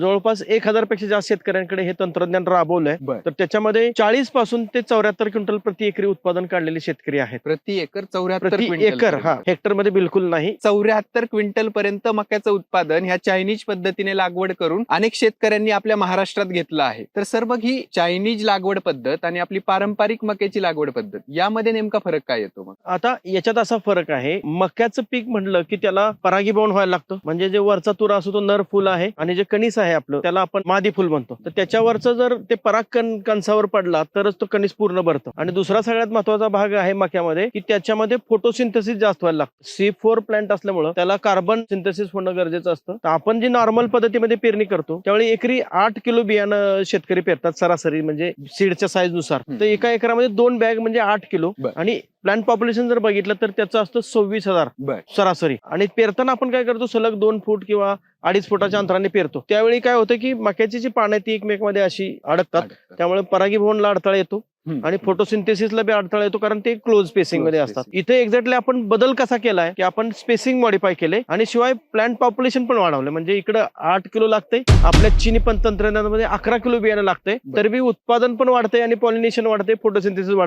जवळपास एक हजारपेक्षा जास्त शेतकऱ्यांकडे हे तंत्रज्ञान राबवलंय. बर. तर त्याच्यामध्ये चाळीसपासून ते चौऱ्याहत्तर क्विंटल प्रति एकरी उत्पादन काढलेले शेतकरी आहेत. प्रति एकर चौऱ्याहत्तर प्रति क्विंटल एकर हा. हेक्टरमध्ये बिलकुल नाही. चौऱ्याहत्तर क्विंटल पर्यंत मक्याचं उत्पादन ह्या चायनीज पद्धतीने लागवड करून अनेक शेतकऱ्यांनी आपल्या महाराष्ट्रात घेतलं आहे. तर सर मग ही चायनीज लागवड पद्धत आणि आपली पारंपरिक मक्याची लागवड पद्धत यामध्ये नेमका फरक काय येतो मग? आता याच्यात असा फरक आहे मक्याचं पीक म्हणलं की त्याला परागीभवन व्हायला लागतं. म्हणजे जे वरचा तुरा असतो तो नर फुल आहे आणि जे कणीस आहे आपलं त्याला आपण मादी फुल म्हणतो. तर त्याच्यावरचं जर ते पराग कण कणसावर पडला तरच तो कणीस पूर्ण भरतं. आणि दुसरा सगळ्यात महत्त्वाचा भाग आहे मक्यामध्ये की त्याच्यामध्ये फोटोसिंथसिस जास्त व्हायला लागतं. सी फोर प्लांट असल्यामुळं त्याला कार्बन सिंथसिस होणं गरजेचं असतं. तर आपण जी नॉर्मल पद्धतीमध्ये पेरणी करतो त्यावेळी एकरी आठ किलो बियाणं शेतकरी पेरतात सरासरी म्हणजे सीडच्या साईजनुसार. तर एका एकरामध्ये दोन बॅग म्हणजे आठ किलो. आणि प्लांट पॉप्युलेशन जर बघितलं तर त्याचं असतं सव्वीस हजार बर. सरासरी. आणि पेरताना आपण काय करतो? सलग दोन फूट किंवा अडीच फुटाच्या अंतराने पेरतो. त्यावेळी काय होतं की मक्याची जी पानं ती एकमेकमध्ये अशी अडकतात. त्यामुळे परागीभवनला अडथळा येतो आणि फोटोसिंथेसिसला बी अडथळा येतो कारण ते क्लोज स्पेसिंगमध्ये. असतात. इथे एक्झॅक्टली आपण बदल कसा केलाय की आपण स्पेसिंग मॉडिफाय केले आणि शिवाय प्लांट पॉप्युलेशन पण वाढवलं म्हणजे इकडे आठ किलो लागते आपल्या चिनी पण तंत्रज्ञानामध्ये अकरा किलो बियाणं लागतंय. तर बी उत्पादन पण वाढतंय आणि पॉलिनेशन वाढते फोटोसिंथेसिस